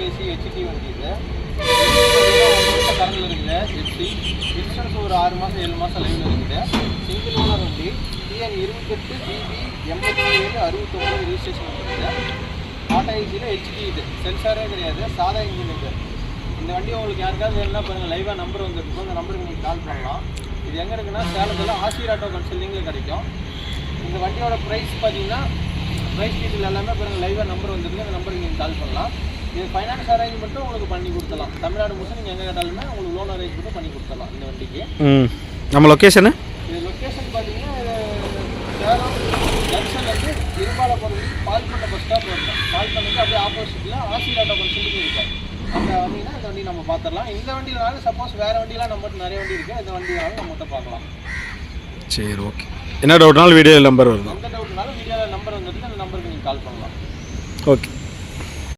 AC HD வண்டி இது கரண்டில் இருக்குது ஹெச்டி இன்சூரன்ஸ் ஒரு ஆறு மாதம் ஏழு மாதம் லைவில் இருக்குது சிங்கிள் ஓனர் வண்டி டிஎன் இருபத்தெட்டு பிபி எண்பத்தி ஏழு அறுபத்தொம்பது ரிஜிஸ்ட்ரேஷன் இருக்குது டாடா ஏசியில் ஹெச்டி இது சென்சாரே கிடையாது சாதா இன்ஜின் இது இந்த வண்டி உங்களுக்கு யாருக்காவது வேணும்னா பாருங்கள் லைவாக நம்பர் வந்துருக்கும் அந்த நம்பருக்கு நீங்கள் கால் பண்ணலாம் இது எங்கே இருக்குன்னா சேலத்தில் ஆசிர் ஆட்டோ கன்சல்டிங்கில் கிடைக்கும் இந்த வண்டியோட ப்ரைஸ் பார்த்தீங்கன்னா ப்ரைஸ் டீட்டெயில் எல்லாமே பாருங்கள் லைவாக நம்பர் வந்துருக்கு. அந்த நம்பருக்கு நீங்கள் கால் பண்ணலாம். இது ஃபைனான்ஸ் அரேஞ்ச்மெண்ட்டும் உங்களுக்கு பண்ணி கொடுத்துடலாம். தமிழ்நாடு முழுசும் நீங்கள் எங்கே கேட்டாலுமே உங்களுக்கு லோன் அரேஞ்ச்மெண்ட்டும் பண்ணி கொடுத்துடலாம் இந்த வண்டிக்கு. ம். நம்ம லொக்கேஷனு இது லொக்கேஷன் பார்த்தீங்கன்னா சேலம் ஜங்ஷன்லேருந்து இரும்பாலபுரம் பால்பண்ண பஸ் ஸ்டாப் இருக்கும் பால்பண்ணுக்கு அப்படியே ஆப்போசிட்டில் ஆட்டோ கன்சல்டிங் இருக்கும் அந்த வண்டினா இந்த வண்டி நம்ம பார்த்துடலாம். இந்த வண்டியினாலும் சப்போஸ் வேறு வண்டிலாம் நம்மகிட்ட நிறைய வண்டி இருக்குது இந்த வண்டினாலும் நம்மகிட்ட பார்க்கலாம். சரி ஓகே என்ன டவுட்னாலும் வீடியோ நம்பர் வருது. நம்பர் வந்துட்டு அந்த நம்பருக்கு நீங்கள் கால் பண்ணலாம். ஓகே